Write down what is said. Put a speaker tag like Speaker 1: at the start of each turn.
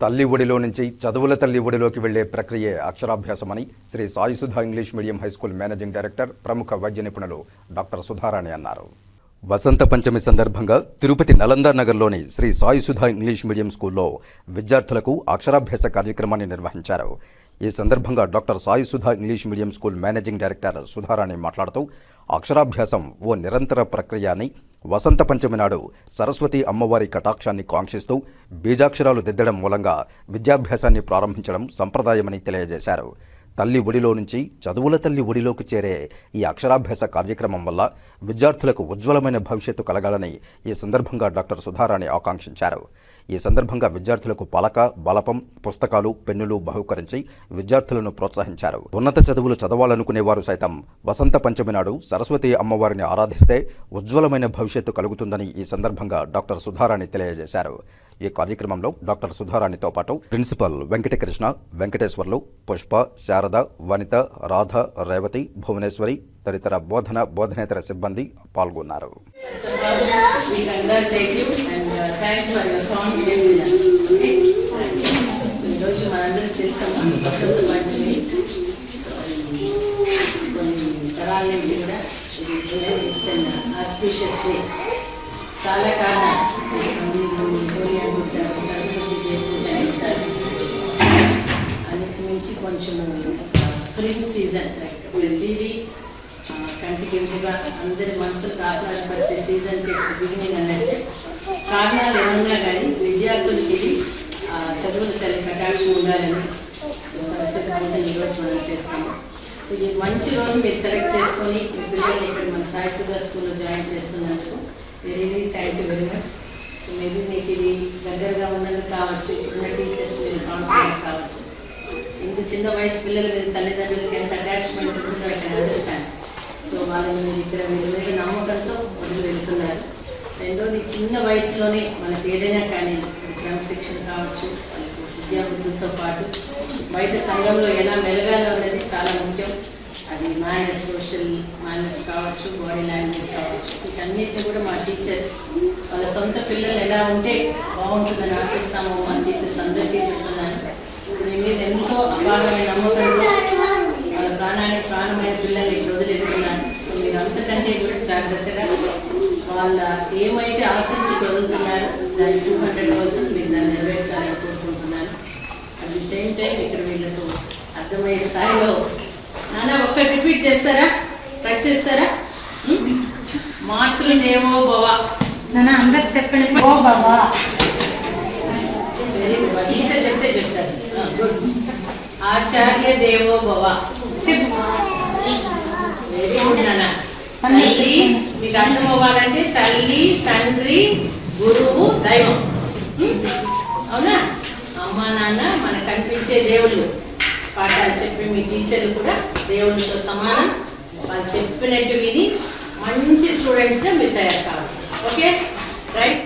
Speaker 1: తల్లి ఒడిలో నుంచి చదువుల తల్లి ఒడిలోకి వెళ్ళే ప్రక్రియే అక్షరాభ్యాసమని Shri Sai Sudha English medium high school managing director ప్రముఖ వైద్య నిపుణులు డాక్టర్ సుధారాణి అన్నారు. వసంత పంచమి సందర్భంగా తిరుపతి నలంద నగర్లోని శ్రీ సాయి సుధా ఇంగ్లీష్ మీడియం స్కూల్లో విద్యార్థులకు అక్షరాభ్యాస కార్యక్రమాన్ని నిర్వహించారు. ఈ సందర్భంగా doctor Sai Sudha English medium school managing director Sudharani మాట్లాడుతూ అక్షరాభ్యాసం ఓ నిరంతర ప్రక్రియ అని వసంత పంచమి నాడు సరస్వతి అమ్మవారి కటాక్షాన్ని కాంక్షిస్తూ బీజాక్షరాలు దిద్దడం మూలంగా విద్యాభ్యాసాన్ని ప్రారంభించడం సంప్రదాయమని తెలియజేశారు. తల్లి ఒడిలో నుంచి చదువుల తల్లి ఒడిలోకి చేరే ఈ అక్షరాభ్యాస కార్యక్రమం వల్ల విద్యార్థులకు ఉజ్వలమైన భవిష్యత్తు కలగాలని ఈ సందర్భంగా డాక్టర్ సుధారాణి ఆకాంక్షించారు. ఈ సందర్భంగా విద్యార్థులకు పలక బలపం పుస్తకాలు పెన్నులు బహుకరించి విద్యార్థులను ప్రోత్సహించారు. ఉన్నత చదువులు చదవాలనుకునే వారు సైతం వసంత పంచమి నాడు సరస్వతి అమ్మవారిని ఆరాధిస్తే ఉజ్వలమైన భవిష్యత్తు కలుగుతుందని ఈ సందర్భంగా డాక్టర్ సుధారాణి తెలియజేశారు. ఈ కార్యక్రమంలో డాక్టర్ సుధారాణితో పాటు ప్రిన్సిపల్ వెంకటకృష్ణ వెంకటేశ్వర్లు పుష్ప శారద వనిత రాధ రేవతి భువనేశ్వరి తదితర బోధన బోధనేతర సిబ్బంది పాల్గొన్నారు.
Speaker 2: Thanks congratulate you and uh, thanks ఈరోజు మనందరం చేస్తాం వసంత పంచమి కొన్ని తరాల నుంచి కూడా ఇట్స్ ఆస్పీషియస్ చాలా కారణం సూర్య పుట్టారు సరస్వతి పూజ అంటారు అన్నిటి మించి కొంచెం స్ప్రింగ్ సీజన్ లైక్ ప్రతిదీ ఆ, కంటికి అందరి మనసులకు ఆహ్లాదపరిచే సీజన్ ఇట్స్ బిగినింగ్ అన్నట్టు కారణాలు ఏమన్నా కానీ విద్యార్థులకి చదువులు చదువుల తల్లి కటాక్షం ఉండాలని సో సరస్వతి పూజ ఈరోజు మనం చేస్తాము సో ఈ మంచి రోజు మీరు సెలెక్ట్ చేసుకొని మీ పిల్లల్ని ఇక్కడ మన సాయి సుధా స్కూల్లో జాయిన్ చేస్తున్నందుకు very thank you very much so maybe మీకు ఇది దగ్గరగా ఉన్నందుకు కావచ్చు ఉన్న టీచర్స్ మీరు కాన్ఫిడెన్స్ కావచ్చు. ఇంత చిన్న వయసు పిల్లలు మీరు తల్లిదండ్రులకి ఎంత అటాచ్మెంట్ ఉంటుందో ఐ కెన్ అండర్స్టాండ్ సో వాళ్ళని మీరు ఇక్కడ మీరు మీద నమ్మకంతో వదిలి వెళ్తున్నారు రెండోది చిన్న వయసులోనే మనకి ఏదైనా కానీ క్రమశిక్షణ కావచ్చు వాళ్ళకి పాటు బయట సంఘంలో ఎలా మెలగాలో అనేది చాలా ముఖ్యం. అది మేనర్స్ సోషల్ మేనర్స్ కావచ్చు బాడీ లాంగ్వేజ్ కావచ్చు వీటన్నిటిని కూడా మా టీచర్స్ వాళ్ళ సొంత పిల్లలు ఎలా ఉంటే బాగుంటుందని ఆశిస్తాము. మా టీచర్స్ అందరికీ చెప్తున్నాను. మీ మీద ఎంతో అపారమైన నమ్మకంతో వాళ్ళ ప్రాణానికి ప్రాణమైన పిల్లల్ని ఇక్కడ అంతకంటే కూడా జాగ్రత్తగా వాళ్ళ ఏమైతే ఆశించి వదులుతున్నారో దాని టూ హండ్రెడ్ పర్సెంట్ మీరు దాన్ని నెరవేర్చాలని కోరుకుంటున్నాను అట్ ది సేమ్ టైం ఇక్కడ వీళ్ళకు అర్థమయ్యే స్థాయిలో నాన్న ఒక్కటి రిపీట్ చేస్తారా? ట్రై చేస్తారా? ఉం? మాతృదేవో భవ
Speaker 3: నాన్న అందరు చెప్పండి ఓ బాబా
Speaker 2: టీచర్ చెప్తే చెప్తారు. ఆచార్య దేవో భవ వెరీ గుడ్ నాన్న. తల్లి మీకు అర్థం అవ్వాలంటే తల్లి తండ్రి గురువు దైవం. అవునా? అమ్మ నాన్న మనకు కనిపించే దేవుళ్ళు. పాఠాలు చెప్పే మీ టీచర్లు కూడా దేవుళ్ళతో సమానం. వాళ్ళు చెప్పినట్టు విని మంచి స్టూడెంట్స్గా మీరు తయారు కావాలి. ఓకే? రైట్?